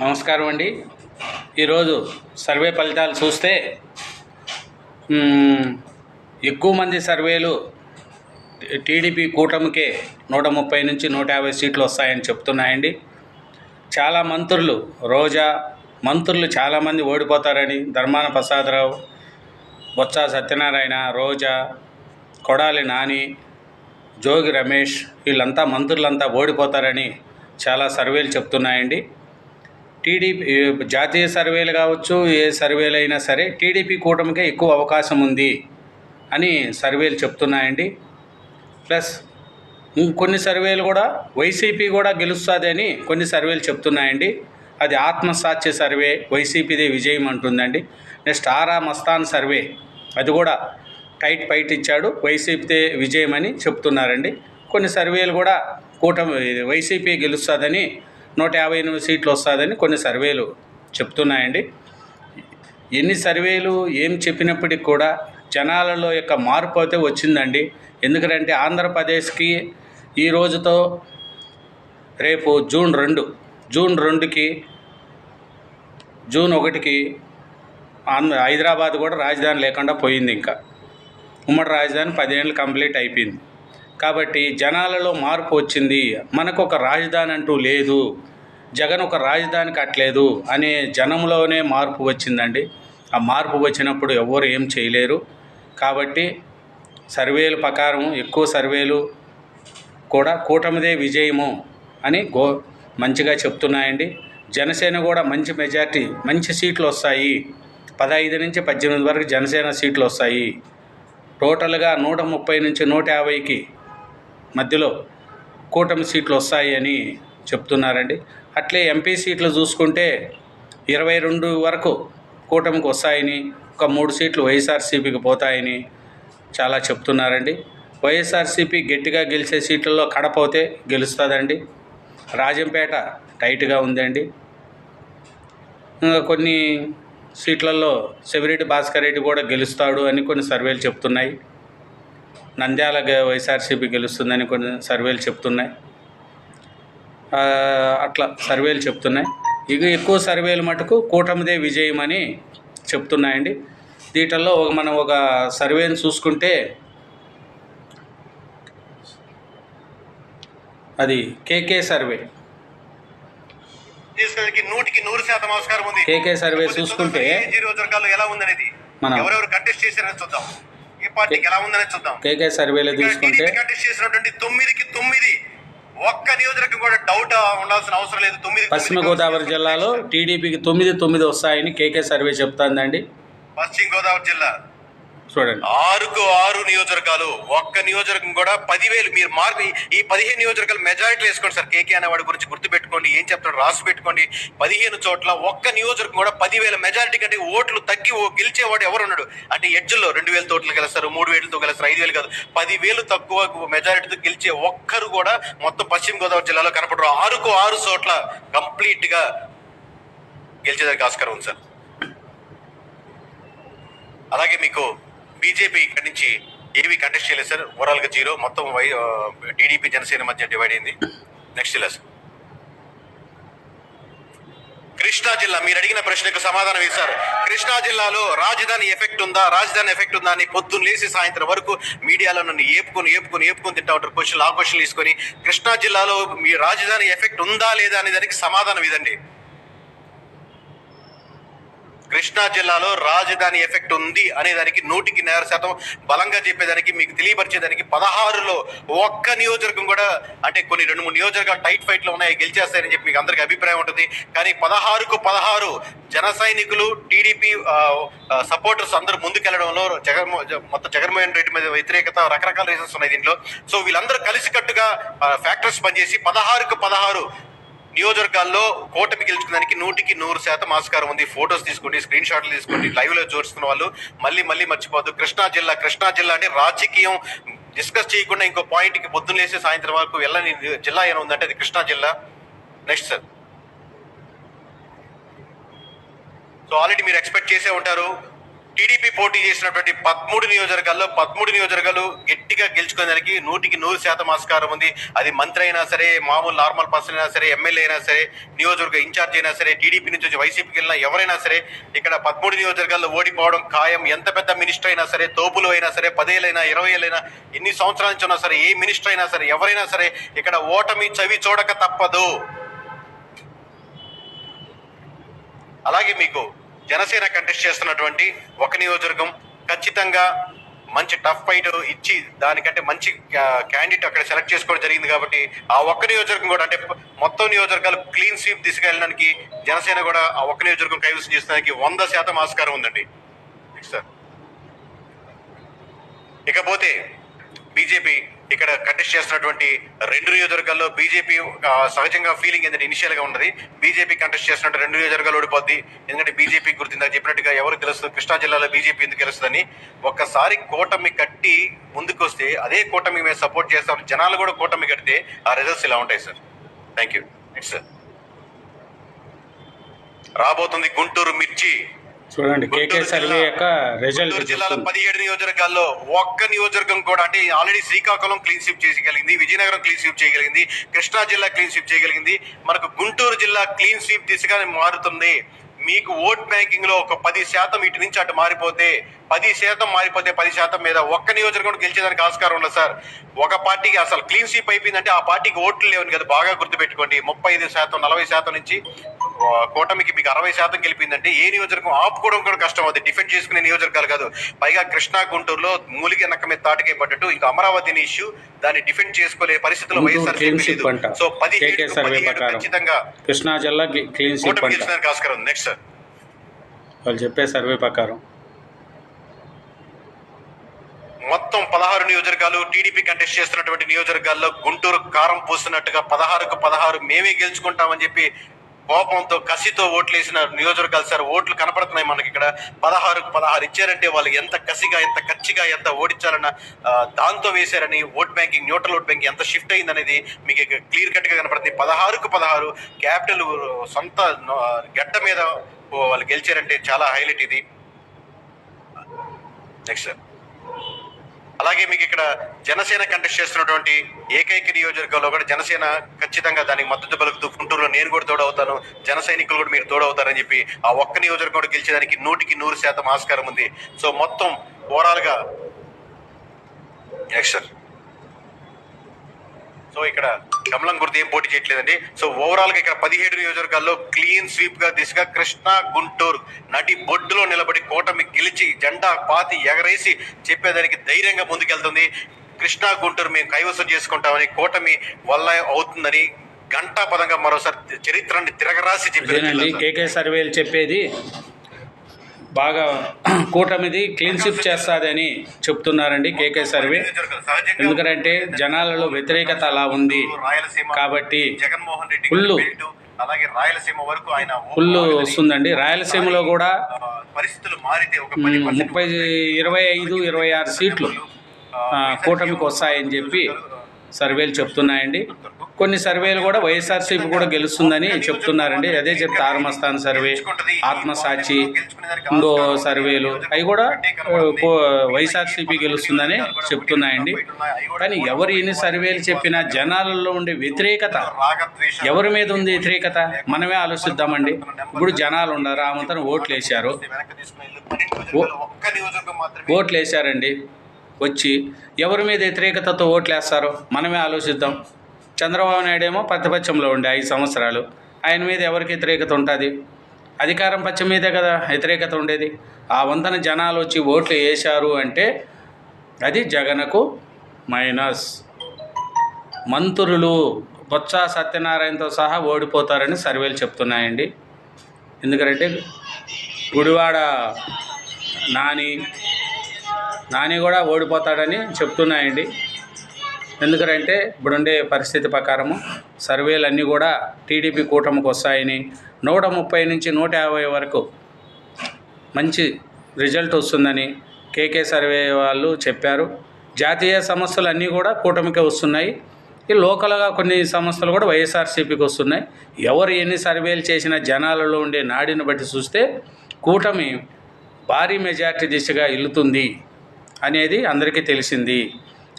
నమస్కారం అండి. ఈరోజు సర్వే ఫలితాలు చూస్తే ఎక్కువ మంది సర్వేలు టీడీపీ కూటమికే నూట ముప్పై నుంచి నూట యాభై సీట్లు వస్తాయని చెప్తున్నాయండి. చాలా మంత్రులు రోజా మంత్రులు చాలామంది ఓడిపోతారని ధర్మాన ప్రసాదరావు బొత్స సత్యనారాయణ రోజా కొడాలి నాని జోగి రమేష్ వీళ్ళంతా మంత్రులంతా ఓడిపోతారని చాలా సర్వేలు చెప్తున్నాయండి. టీడీపీ జాతీయ సర్వేలు కావచ్చు ఏ సర్వేలు అయినా సరే టీడీపీ కూటమికే ఎక్కువ అవకాశం ఉంది అని సర్వేలు చెప్తున్నాయండి. ప్లస్ కొన్ని సర్వేలు కూడా వైసీపీ కూడా గెలుస్తుంది అని కొన్ని సర్వేలు చెప్తున్నాయండి. అది ఆత్మసాక్ష్య సర్వే వైసీపీదే విజయం అంటుందండి. నెక్స్ట్ ఆరా మస్తాన్ సర్వే అది కూడా టైట్ ఫైట్ ఇచ్చాడు వైసీపీదే విజయం అని చెప్తున్నారండి. కొన్ని సర్వేలు కూడా కూటమి వైసీపీ గెలుస్తుందని నూట యాభై ఎనిమిది సీట్లు వస్తుందని కొన్ని సర్వేలు చెప్తున్నాయండి. ఎన్ని సర్వేలు ఏం చెప్పినప్పటికి కూడా జనాలలో యొక్క మార్పు అయితే వచ్చిందండి. ఎందుకంటే ఆంధ్రప్రదేశ్కి ఈ రోజుతో రేపు జూన్ రెండు జూన్ రెండుకి జూన్ ఒకటికి ఆంధ్ర హైదరాబాద్ కూడా రాజధాని లేకుండా పోయింది ఇంకా. ఉమ్మడి రాజధాని పదిహేనులు కంప్లీట్ అయిపోయింది. కాబట్టి జనాలలో మార్పు వచ్చింది. మనకు ఒక రాజధాని అంటూ లేదు. జగన్ ఒక రాజధాని కట్టలేదు అనే జనంలోనే మార్పు వచ్చిందండి. ఆ మార్పు వచ్చినప్పుడు ఎవరు ఏం చేయలేరు. కాబట్టి సర్వేలు ప్రకారం ఎక్కువ సర్వేలు కూడా కూటమిదే విజయము అని గో మంచిగా చెప్తున్నాయండి. జనసేన కూడా మంచి మెజార్టీ మంచి సీట్లు వస్తాయి. పదహైదు నుంచి పద్దెనిమిది వరకు జనసేన సీట్లు వస్తాయి. టోటల్గా నూట ముప్పై నుంచి నూట యాభైకి మధ్యలో కూటమి సీట్లు వస్తాయి అని చెప్తున్నారండి. అట్లే ఎంపీ సీట్లు చూసుకుంటే ఇరవై రెండు వరకు కూటమికి వస్తాయని ఒక మూడు సీట్లు వైఎస్ఆర్సీపీకి పోతాయని చాలా చెప్తున్నారండి. వైఎస్ఆర్సీపీ గట్టిగా గెలిచే సీట్లలో కడపోతే గెలుస్తుందండి. రాజంపేట టైట్గా ఉందండి. ఇంకా కొన్ని సీట్లలో సెవిరెడ్డి భాస్కర్ రెడ్డి కూడా గెలుస్తాడు అని కొన్ని సర్వేలు చెప్తున్నాయి. నంద్యాల వైఎస్ఆర్సీపీ గెలుస్తుందని కొన్ని సర్వేలు చెప్తున్నాయి. అట్లా సర్వేలు చెప్తున్నాయి. ఇక ఎక్కువ సర్వేలు మటుకు కూటమిదే విజయం అని చెప్తున్నాయండి. వీటిల్లో ఒక మనం ఒక సర్వేని చూసుకుంటే అది కేకే సర్వే. నూటికి నూరు శాతం ఆస్కారం ఉంది. కేకే సర్వే చూసుకుంటే ఎలా ఉందనేది? మనం- ఎవరెవరు కంటెస్ట్ చేశారని చూద్దాం. ఏ పార్టీకి ఎలా ఉందనేది చూద్దాం. కేకే సర్వేలో తీసుకుంటే చేసినటువంటి తొమ్మిదికి తొమ్మిది. ఒక్క నియోజకవర్గం కూడా డౌట్ ఉండాల్సిన అవసరం లేదు. తొమ్మిది పశ్చిమ గోదావరి జిల్లాలో టీడీపీకి తొమ్మిది తొమ్మిది వస్తాయని కేకే సర్వే చెప్తుందండి. పశ్చిమ గోదావరి జిల్లా. చూడండి. ఆరుకు ఆరు నియోజకవర్గాలు ఒక్క నియోజకవర్గం కూడా పదివేలు మీరు మార్పు ఈ- పదిహేను నియోజకవర్గాలు మెజారిటీ వేసుకోండి సార్. కేకే అనే వాడి గురించి గుర్తు పెట్టుకోండి ఏం చెప్తాడు రాసి పెట్టుకోండి. పదిహేను చోట్ల ఒక్క నియోజకవర్గం కూడా పదివేల మెజారిటీ కంటే ఓట్లు తగ్గి ఓ గెలిచేవాడు ఎవరు ఉన్నాడు అంటే ఎడ్జ్లో రెండు వేల తోట్లు గెలుస్తారు మూడు వేలతో గెలుస్తారు ఐదు వేలు కాదు. పదివేలు తక్కువ మెజారిటీతో గెలిచే ఒక్కరు కూడా మొత్తం పశ్చిమ గోదావరి జిల్లాలో కనపడరు. ఆరుకు ఆరు చోట్ల కంప్లీట్గా గెలిచేదానికి ఆస్కారం ఉంది సార్. అలాగే మీకు బీజేపీ ఇక్కడి నుంచి ఏవి కంటెస్ట్ చేయలేదు సార్. ఓవరాల్గా జీరో మొత్తం వై టీడీపీ జనసేన మధ్య డివైడ్ అయింది. నెక్స్ట్ ఇలా సార్. కృష్ణా జిల్లా. మీరు అడిగిన ప్రశ్నకు సమాధానం ఇస్తారు కృష్ణా జిల్లాలో రాజధాని ఎఫెక్ట్ ఉందా? రాజధాని ఎఫెక్ట్ ఉందా అని పొద్దున్న లేసి సాయంత్రం వరకు మీడియాలో నన్ను ఏపుకొని ఏపుకొని ఏపుకొని తింటా ఉంటారు. క్వశ్చన్లు ఆ క్వశ్చన్లు తీసుకొని కృష్ణా జిల్లాలో మీ రాజధాని ఎఫెక్ట్ ఉందా లేదా అనే దానికి సమాధానం ఇదండి. కృష్ణా జిల్లాలో రాజధాని ఎఫెక్ట్ ఉంది అనేదానికి నూటికి నేర శాతం బలంగా చెప్పేదానికి మీకు తెలియపరిచేదానికి పదహారులో ఒక్క నియోజకవర్గం కూడా అంటే కొన్ని రెండు మూడు నియోజకవర్గాలు టైట్ ఫైట్లు ఉన్నాయి గెలిచేస్తాయని చెప్పి మీకు అందరికి అభిప్రాయం ఉంటుంది. కానీ పదహారుకు పదహారు జన సైనికులు టీడీపీ సపోర్టర్స్ అందరూ ముందుకెళ్ళడంలో జగన్ మొత్తం జగన్మోహన్ రెడ్డి మీద వ్యతిరేకత రకరకాల రీజన్స్ ఉన్నాయి దీంట్లో. సో వీళ్ళందరూ కలిసికట్టుగా ఫ్యాక్టర్స్ పనిచేసి పదహారుకు పదహారు నియోజకవర్గాల్లో కూటమి గెలుచుకోవడానికి నూటికి నూరు శాతం ఆస్కారం ఉంది. ఫొటోస్ తీసుకోండి స్క్రీన్ షాట్లు తీసుకోండి లైవ్లో చూస్తున్న వాళ్ళు మళ్ళీ మళ్ళీ మర్చిపోద్దు కృష్ణా జిల్లా కృష్ణా జిల్లా అంటే రాజకీయం డిస్కస్ చేయకుండా ఇంకో పాయింట్కి పొద్దున్న లేసే సాయంత్రం వరకు వెళ్ళని జిల్లా ఏమైనా ఉందంటే అది కృష్ణా జిల్లా. నెక్స్ట్ సార్ సో ఆల్రెడీ మీరు ఎక్స్పెక్ట్ చేసే ఉంటారు. టీడీపీ పోటీ చేసినటువంటి పదమూడు నియోజకవర్గాల్లో పదమూడు నియోజకవర్గాలు గట్టిగా గెలుచుకోవడానికి నూటికి నూరు శాతం ఆస్కారం ఉంది. అది మంత్రి అయినా సరే మామూలు నార్మల్ పర్సన్ అయినా సరే ఎమ్మెల్యే అయినా సరే నియోజకవర్గ ఇన్ఛార్జ్ అయినా సరే టీడీపీ నుంచి వచ్చి వైసీపీకి వెళ్ళినా ఎవరైనా సరే ఇక్కడ పదమూడు నియోజకవర్గాల్లో ఓడిపోవడం ఖాయం. ఎంత పెద్ద మినిస్టర్ అయినా సరే తోపులు అయినా సరే పదేళ్ళైనా ఇరవై ఏళ్ళైనా ఎన్ని సంవత్సరాల నుంచి ఉన్నా సరే ఏ మినిస్టర్ అయినా సరే ఎవరైనా సరే ఇక్కడ ఓటమి చవి చూడక తప్పదు. అలాగే మీకు జనసేన కంటెస్ట్ చేస్తున్నటువంటి ఒక నియోజకవర్గం ఖచ్చితంగా మంచి టఫ్ ఫైట్ ఇచ్చి దానికంటే మంచి క్యాండిడేట్ అక్కడ సెలెక్ట్ చేసుకోవడం జరిగింది కాబట్టి ఆ ఒక్క నియోజకవర్గం కూడా అంటే మొత్తం నియోజకవర్గాలు క్లీన్ స్వీప్ దిశగా వెళ్ళడానికి జనసేన కూడా ఆ ఒక్క నియోజకవర్గం కైవసం చేసడానికి వంద శాతం ఆస్కారం ఉందండి. సార్ ఇకపోతే బీజేపీ ఇక్కడ కంటెస్ట్ చేస్తున్నటువంటి రెండు నియోజకవర్గాల్లో బీజేపీ సహజంగా ఫీలింగ్ ఏంటంటే ఇనిషియల్గా ఉన్నది. బీజేపీ కంటెస్ట్ చేస్తున్నట్టు రెండు నియోజకవర్గాలు ఓడిపోద్ది. ఎందుకంటే బీజేపీ గుర్తిందా చెప్పినట్టుగా ఎవరు తెలుస్తుంది? కృష్ణా జిల్లాలో బీజేపీ ఎందుకు తెలుస్తుందని ఒక్కసారి కూటమి కట్టి ముందుకు వస్తే అదే కూటమి మేము సపోర్ట్ చేస్తాం జనాలు కూడా కూటమి కడితే ఆ రిజల్ట్స్ ఇలా ఉంటాయి sir thank you next sir రాబోతుంది గుంటూరు మిర్చి. చూడండి కేకే గుంటూరు సర్వే యొక్క రిజల్ట్ జిల్లాలో. పదిహేడు నియోజకవర్గాల్లో ఒక్క నియోజకవర్గం కూడా అంటే ఆల్రెడీ శ్రీకాకుళం క్లీన్ స్వీప్ చేయగలిగింది విజయనగరం క్లీన్ స్వీప్ చేయగలిగింది కృష్ణా జిల్లా క్లీన్ స్వీప్ చేయగలిగింది. మనకు గుంటూరు జిల్లా క్లీన్ స్వీప్ దిశగా మారుతుంది. మీకు ఓట్ బ్యాంకింగ్లో ఒక పది శాతం ఇటు నుంచి అటు మారిపోతే పది శాతం మారిపోతే పది శాతం మీద ఒక్క నియోజకవర్గం గెలిచేదానికి ఆస్కారం ఉండదు సార్? ఒక పార్టీకి అసలు క్లీన్ స్వీప్ అయిపోయిందంటే ఆ పార్టీకి ఓట్లు లేవని కదా బాగా గుర్తుపెట్టుకోండి. ముప్పై ఐదు శాతం నలభై శాతం నుంచి కూటమికి మీకు అరవై శాతం గెలిపిందంటే ఏ నియోజకవర్గం ఆపుకోవడం కూడా కష్టం అవుతుంది డిఫెండ్ చేసుకునే నియోజకవర్గాలు కాదు. పైగా కృష్ణా గుంటూరులో మూలిగే నక్క మీద తాటకే పడ్డట్టు ఇంకా అమరావతిని ఇష్యూ దాన్ని డిఫెండ్ చేసుకోలే పరిస్థితుల్లో గుంటూరు వైఎస్ఆర్. సో ప్రకారం. ఖచ్చితంగా కృష్ణా జిల్లా క్లీన్ ఆస్కారం ఉంది. Next sir. వాళ్ళు చెప్పే సర్వే ప్రకారం. మొత్తం పదహారు నియోజకవర్గాలు టీడీపీ కంటెస్ట్ చేస్తున్నటువంటి నియోజకవర్గాల్లో గుంటూరు కారం పూస్తున్నట్టుగా పదహారుకు పదహారు మేమే గెలుచుకుంటామని చెప్పి కోపంతో కసితో ఓట్లు వేసిన నియోజకవర్గాలు సార్ ఓట్లు కనపడుతున్నాయి మనకి ఇక్కడ. పదహారుకు పదహారు ఇచ్చారంటే వాళ్ళు ఎంత కసిగా ఎంత కచ్చిగా ఎంత ఓడించాలన్న దాంతో వేశారని vote banking neutral vote banking ఎంత షిఫ్ట్ అయింది అనేది మీకు క్లియర్ కట్గా కనపడుతుంది. పదహారుకు పదహారు క్యాపిటల్ సొంత గడ్డ మీద వాళ్ళు గెలిచారంటే చాలా హైలైట్ ఇది. Next sir. అలాగే మీకు ఇక్కడ జనసేన కంటెస్ట్ చేస్తున్నటువంటి ఏకైక నియోజకవర్గంలో కూడా జనసేన ఖచ్చితంగా దానికి మద్దతు పలుకుతూ గుంటూరులో నేను కూడా తోడవుతాను జన సైనికులు కూడా మీరు తోడవుతారని చెప్పి ఆ ఒక్క నియోజకవర్గం కూడా గెలిచేదానికి నూటికి నూరు శాతం ఆస్కారం ఉంది. సో మొత్తం ఓవరాల్గా గా సార్ సో ఇక్కడ కమలం గుర్తు ఏం పోటీ చేయట్లేదండి. సో ఓవరాల్గా ఇక్కడ పదిహేడు నియోజకవర్గాల్లో క్లీన్ స్వీప్గా దిశగా కృష్ణా గుంటూరు నటి బొడ్డులో నిలబడి కూటమి గెలిచి జెండా పాతి ఎగరేసి చెప్పేదానికి ధైర్యంగా ముందుకెళ్తుంది. కృష్ణా గుంటూరు మేము కైవసం చేసుకుంటామని కూటమి వల్ల అవుతుందని గంటా పదంగా మరోసారి చరిత్రని తిరగరాసి చెప్పారు కేకే సర్వేలు చెప్పేది బాగా కూటమిది క్లీన్ స్విప్ చేస్తాదని చెప్తున్నారండి కేకే సర్వే. ఎందుకంటే జనాలలో వ్యతిరేకత అలా ఉంది రాయలసీమ కాబట్టి జగన్మోహన్ రెడ్డి ఫుల్లు అలాగే రాయలసీమ వరకు ఆయన ఫుల్ వస్తుందండి. రాయలసీమలో కూడా పరిస్థితులు మారితే ఒక ముప్పై ఇరవై ఐదు ఇరవై ఆరు సీట్లు కూటమికి వస్తాయని చెప్పి సర్వేలు చెప్తున్నాయండి. కొన్ని సర్వేలు కూడా వైఎస్ఆర్సీపీ కూడా గెలుస్తుందని చెప్తున్నారండి. అదే చెప్తే ఆర్మస్థాన్ సర్వే ఆత్మసాక్షి ఇంకో సర్వేలు అవి కూడా వైఎస్ఆర్సీపీ గెలుస్తుందని చెప్తున్నాయండి. కానీ ఎవరు ఎన్ని సర్వేలు చెప్పినా జనాలలో ఉండే వ్యతిరేకత ఎవరి మీద ఉంది వ్యతిరేకత? మనమే ఆలోచిద్దామండి. ఇప్పుడు జనాలు ఉన్నారు? ఆ మంతరం ఓట్లు వేశారు. ఓట్లు వేశారండి. వచ్చి ఎవరి మీద వ్యతిరేకతతో ఓట్లు వేస్తారో మనమే ఆలోచిద్దాం. చంద్రబాబు నాయుడు ఏమో ప్రతిపక్షంలో ఉండే ఐదు సంవత్సరాలు. ఆయన మీద ఎవరికి వ్యతిరేకత ఉంటుంది? అధికారం పక్షం మీదే కదా వ్యతిరేకత ఉండేది. ఆ వంతన జనాలు వచ్చి ఓట్లు వేశారు అంటే అది జగన్కు మైనస్. మంత్రులు బొత్స సత్యనారాయణతో సహా ఓడిపోతారని సర్వేలు చెప్తున్నాయండి. ఎందుకంటే గుడివాడ నాని నాని కూడా ఓడిపోతాడని చెప్తున్నాయండి. ఎందుకంటే ఇప్పుడుండే పరిస్థితి ప్రకారము సర్వేలు అన్నీ కూడా టీడీపీ కూటమికి వస్తాయని నూట ముప్పై నుంచి నూట యాభై వరకు మంచి రిజల్ట్ వస్తుందని కేకే సర్వే వాళ్ళు చెప్పారు. జాతీయ సంస్థలు అన్నీ కూడా కూటమికే వస్తున్నాయి. ఈ లోకల్గా కొన్ని సంస్థలు కూడా వైఎస్ఆర్సీపీకి వస్తున్నాయి. ఎవరు ఎన్ని సర్వేలు చేసినా జనాలలో ఉండే నాడిని బట్టి చూస్తే కూటమి భారీ మెజార్టీ దిశగా ఇల్లుతుంది అనేది అందరికీ తెలిసింది.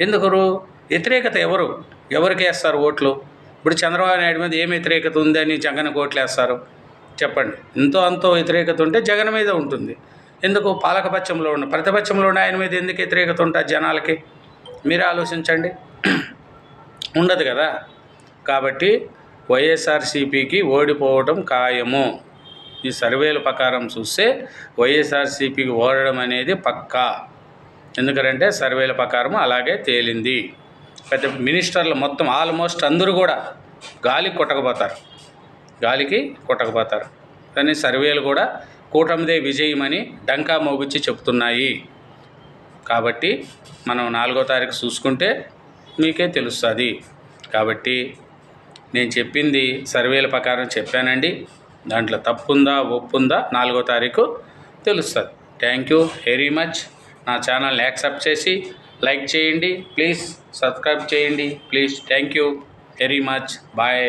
ఎందుకు వ్యతిరేకత ఎవరు? ఎవరికి వేస్తారు ఓట్లు? ఇప్పుడు చంద్రబాబు నాయుడు మీద ఏం వ్యతిరేకత ఉందని జగన్ ఓట్లు వేస్తారు? చెప్పండి. ఎంతో అంతో వ్యతిరేకత ఉంటే జగన్ మీద ఉంటుంది. ఎందుకు? పాలకపక్షంలో ఉన్న ప్రతిపక్షంలో ఉన్న ఆయన మీద ఎందుకు వ్యతిరేకత ఉంటుంది జనాలకి? మీరు ఆలోచించండి. ఉండదు కదా? కాబట్టి వైఎస్ఆర్సీపీకి ఓడిపోవడం ఖాయము. ఈ సర్వేల ప్రకారం చూస్తే వైఎస్ఆర్సీపీకి ఓడడం అనేది పక్కా. ఎందుకంటే సర్వేల ప్రకారం అలాగే తేలింది. పెద్ద మినిస్టర్లు మొత్తం ఆల్మోస్ట్ అందరూ కూడా గాలి కొట్టకపోతారు. గాలికి కొట్టకపోతారు. కానీ సర్వేలు కూడా కూటమిదే విజయమని డంకా మోగుచ్చి చెప్తున్నాయి. కాబట్టి మనం నాలుగో తారీఖు చూసుకుంటే మీకే తెలుస్తుంది. కాబట్టి నేను చెప్పింది సర్వేల ప్రకారం చెప్పానండి. దాంట్లో తప్పుందా ఒప్పుందా నాలుగో తారీఖు తెలుస్తుంది. Thank you very much. నా ఛానల్ని యాక్సెప్ట్ చేసి లైక్ చేయండి ప్లీజ్ సబ్స్క్రైబ్ చేయండి please thank you very much bye.